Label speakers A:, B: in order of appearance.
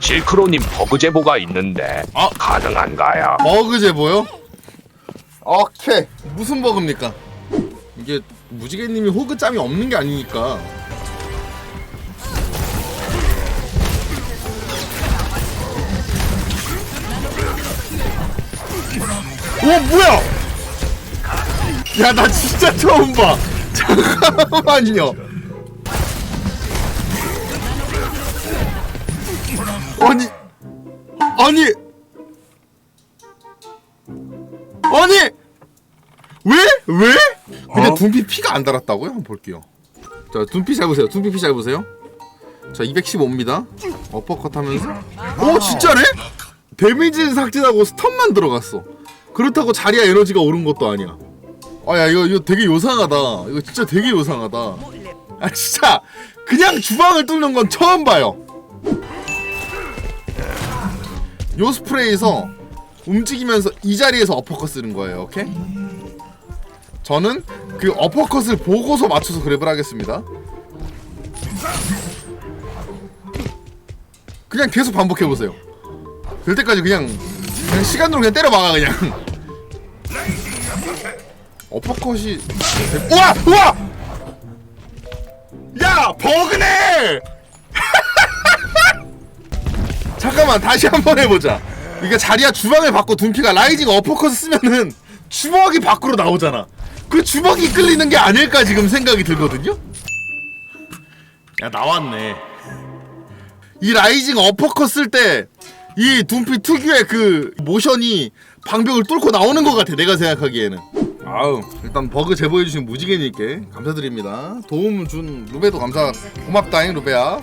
A: 실크로님 버그 제보가 있는데
B: 아.
A: 가능한가요?
B: 버그 제보요? 오케이 무슨 버그입니까? 이게 무지개님이 호그짬이 없는 게 아니니까 오 뭐야? 야 나 진짜 처음 봐. 잠깐만요. 아니 아니 아니 왜? 왜? 근데 둔피 피가 안 달았다고요? 한번 볼게요 자 둔피 잘 보세요 둔피 피잘 보세요 자 215입니다 어퍼컷 하면서 오 진짜네? 데미지는 삭제하고 스턴만 들어갔어 그렇다고 자리야 에너지가 오른 것도 아니야 아야 이거 이거 되게 요상하다 이거 진짜 되게 요상하다 아 진짜 그냥 주방을 뚫는 건 처음 봐요 요 스프레이에서 움직이면서 이 자리에서 어퍼컷 쓰는 거예요. 오케이? 저는 그 어퍼컷을 보고서 맞춰서 그랩을 하겠습니다. 그냥 계속 반복해 보세요. 될 때까지 그냥 그냥 시간으로 그냥 때려 막아 그냥. 어퍼컷이 우와 우와! 야 버그네! 잠깐만 다시 한번 해보자. 이게 자리야 주방을 받고 둔피가 라이징 어퍼컷 쓰면은 주먹이 밖으로 나오잖아. 그 주먹이 끌리는 게 아닐까 지금 생각이 들거든요? 야 나왔네. 이 라이징 어퍼컷 쓸 때 이 둔피 특유의 그 모션이 방벽을 뚫고 나오는 것 같아 내가 생각하기에는 아우 일단 버그 제보해주신 무지개님께 감사드립니다. 도움 준 루베도 감사. 고맙다잉 루베야